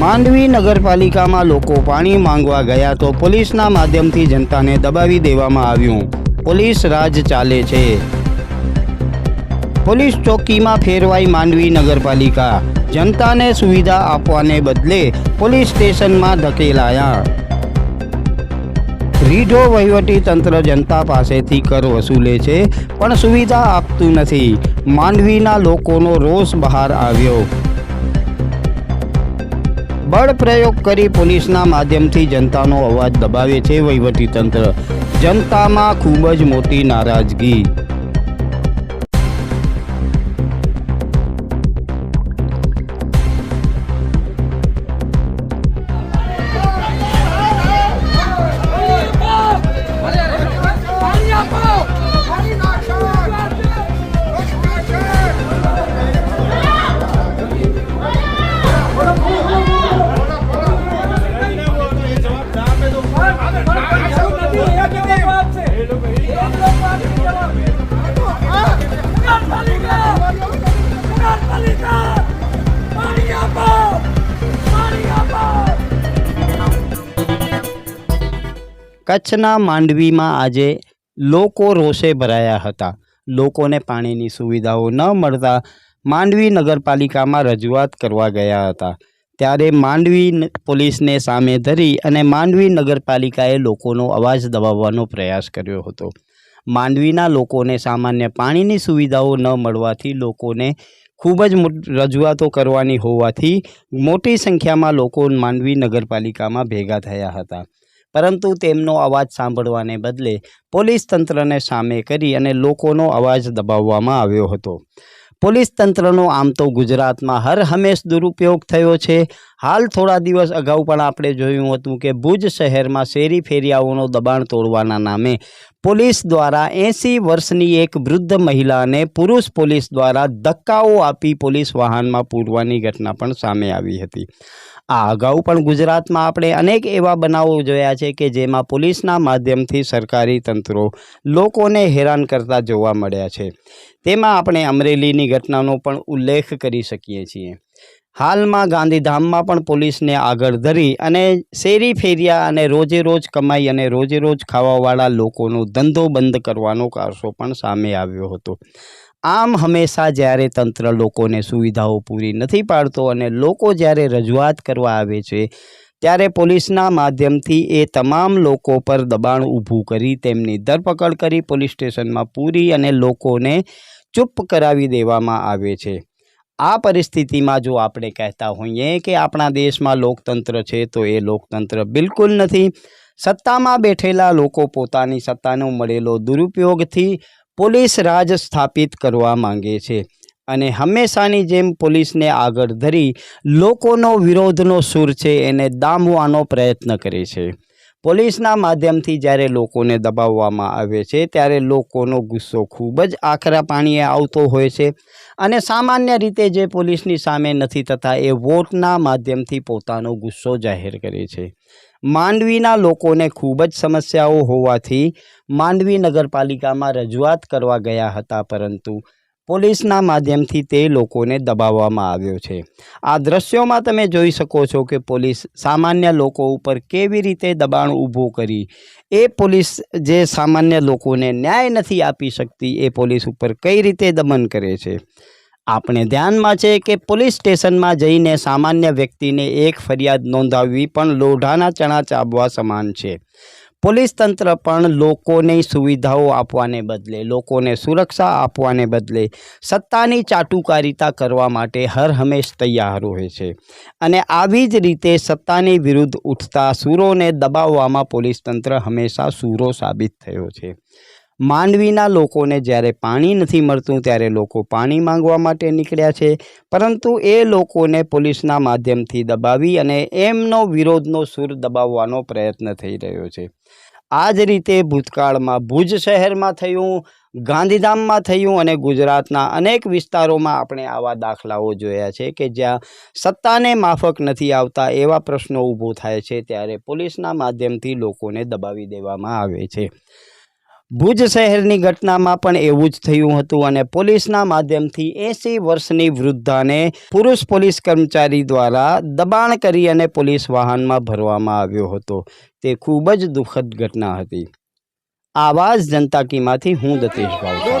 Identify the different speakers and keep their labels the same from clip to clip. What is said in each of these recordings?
Speaker 1: માંડવી નગરપાલિકામાં લોકો પાણી માંગવા ગયા તો પોલીસના માધ્યમથી જનતાને દબાવી દેવામાં આવ્યું. પોલીસ રાજ ચાલે છે. પોલીસ ચોકીમાં ફેરવાઈ માંડવી નગરપાલિકા. જનતાને સુવિધા આપવાને બદલે પોલીસ સ્ટેશનમાં ધકેલાયા. રીઢો વહીવટી તંત્ર જનતા પાસેથી કર વસૂલે છે, પણ સુવિધા આપતું નથી. માંડવીના લોકોનો રોષ બહાર આવ્યો. બળ પ્રયોગ કરી પોલીસના માધ્યમથી જનતાનો અવાજ દબાવે છે વહીવટી તંત્ર જનતામાં ખૂબ જ મોટી નારાજગી. કચ્છના માંડવીમાં આજે લોકો રોષે ભરાયા હતા. લોકોને પાણીની સુવિધાઓ ન મળતા માંડવી નગરપાલિકામાં રજૂઆત કરવા ગયા હતા. ત્યારે માંડવી પોલીસને સામે ધરી અને માંડવી નગરપાલિકાએ લોકોનો અવાજ દબાવવાનો પ્રયાસ કર્યો હતો. માંડવીના લોકોને સામાન્ય પાણીની સુવિધાઓ ન મળવાથી લોકોને ખૂબ જ રજૂઆતો કરવાની હોવાથી મોટી સંખ્યામાં લોકો માંડવી નગરપાલિકામાં ભેગા થયા હતા. પરંતુ તેમનો અવાજ સાંભળવાને બદલે પોલીસ તંત્રને સામે કરી અને લોકોનો અવાજ દબાવવામાં આવ્યો હતો. પોલીસ તંત્રનો આમ તો ગુજરાતમાં હર હંમેશ દુરુપયોગ થયો છે. હાલ થોડા દિવસ અગાઉ પણ આપણે જોયું હતું કે ભુજ શહેરમાં શેરી ફેરિયાઓનો દબાણ તોડવાના નામે પોલીસ દ્વારા એંસી વર્ષની એક વૃદ્ધ મહિલાને પુરુષ પોલીસ દ્વારા ધક્કાઓ આપી પોલીસ વાહનમાં પૂરવાની ઘટના પણ સામે આવી હતી. આ અગાઉ પણ ગુજરાતમાં આપણે અનેક એવા બનાવો જોયા છે કે જેમાં પોલીસના માધ્યમથી સરકારી તંત્રો લોકોને હેરાન કરતા જોવા મળ્યા છે. તેમાં આપણે અમરેલીની ઘટનાનો પણ ઉલ્લેખ કરી શકીએ છીએ. હાલમાં ગાંધીધામમાં પણ પોલીસને આગળ ધરી અને શેરી ફેરિયા અને રોજે રોજ કમાઈ અને રોજે રોજ ખાવાવાળા લોકોનો ધંધો બંધ કરવાનો કારસો પણ સામે આવ્યો હતો. આમ હંમેશા જ્યારે તંત્ર લોકોને સુવિધાઓ પૂરી નથી પાડતો અને લોકો જ્યારે રજૂઆત કરવા આવે છે, ત્યારે પોલીસના માધ્યમથી એ તમામ લોકો પર દબાણ ઊભું કરી તેમની ધરપકડ કરી પોલીસ સ્ટેશનમાં પૂરી અને લોકોને ચૂપ કરાવી દેવામાં આવે છે. આ પરિસ્થિતિમાં જો આપણે કહેતા હોઈએ કે આપણા દેશમાં લોકતંત્ર છે, તો એ લોકતંત્ર બિલકુલ નથી. સત્તામાં બેઠેલા લોકો પોતાની સત્તાનો મળેલો દુરુપયોગથી પોલીસ રાજ સ્થાપિત કરવા માંગે છે અને હંમેશાની જેમ પોલીસને આગળ ધરી લોકોનો વિરોધનો સૂર છે, એને દામવાનો પ્રયત્ન કરે છે. પોલીસના માધ્યમથી જ્યારે લોકોને દબાવવામાં આવે છે, ત્યારે લોકોનો ગુસ્સો ખૂબ જ આકરા પાણીએ આવતો હોય છે અને સામાન્ય રીતે જે પોલીસની સામે નથી થતા એ વોટના માધ્યમથી પોતાનો ગુસ્સો જાહેર કરે છે. માંડવીના લોકોને ખૂબ જ સમસ્યાઓ હોવાથી માંડવી નગરપાલિકામાં રજૂઆત કરવા ગયા હતા, પરંતુ પોલીસના માધ્યમથી તે લોકોને દબાવવામાં આવ્યો છે. આ દ્રશ્યોમાં તમે જોઈ શકો છો કે પોલીસ સામાન્ય લોકો ઉપર કેવી રીતે દબાણ ઊભું કરી. એ પોલીસ જે સામાન્ય લોકોને ન્યાય નથી આપી શકતી, એ પોલીસ ઉપર કઈ રીતે દમન કરે છે? આપણે ધ્યાનમાં છે કે પોલીસ સ્ટેશનમાં જઈને સામાન્ય વ્યક્તિને એક ફરિયાદ નોંધાવવી પણ લોઢાના ચણા ચાબવા સમાન છે. પોલીસ તંત્ર પણ લોકોને સુવિધાઓ આપવાને બદલે, લોકોને સુરક્ષા આપવાને બદલે સત્તાની ચાટુકારિતા કરવા માટે હર હંમેશ તૈયાર હોય છે. અને આવી જ રીતે સત્તાની વિરુદ્ધ ઉઠતા સૂરોને દબાવવામાં પોલીસ તંત્ર હંમેશા સૂરો સાબિત થયો છે. માંડવીના લોકોને જ્યારે પાણી નથી મળતું, ત્યારે લોકો પાણી માંગવા માટે નીકળ્યા છે. પરંતુ એ લોકોને પોલીસના માધ્યમથી દબાવી અને એમનો વિરોધનો સૂર દબાવવાનો પ્રયત્ન થઈ રહ્યો છે. આ જ રીતે ભૂતકાળમાં ભુજ શહેરમાં થયું, ગાંધીધામમાં થયું અને ગુજરાતના અનેક વિસ્તારોમાં આપણે આવા દાખલાઓ જોયા છે કે જ્યાં સત્તાને માફક નથી આવતા એવા પ્રશ્નો ઊભો થાય છે, ત્યારે પોલીસના માધ્યમથી લોકોને દબાવી દેવામાં આવે છે. ભુજ શહેરની ઘટનામાં પણ એવું જ થયું હતું અને પોલીસના માધ્યમથી એંસી વર્ષની વૃદ્ધાને પુરુષ પોલીસ કર્મચારી દ્વારા દબાણ કરી અને પોલીસ વાહનમાં ભરવામાં આવ્યો હતો. તે ખૂબ જ દુઃખદ ઘટના હતી. આવાજ જનતા કીમાંથી હું દતેશ ભાવસાર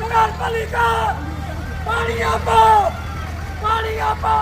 Speaker 2: નગરપાલિકા પાણી આપો પાણી આપો.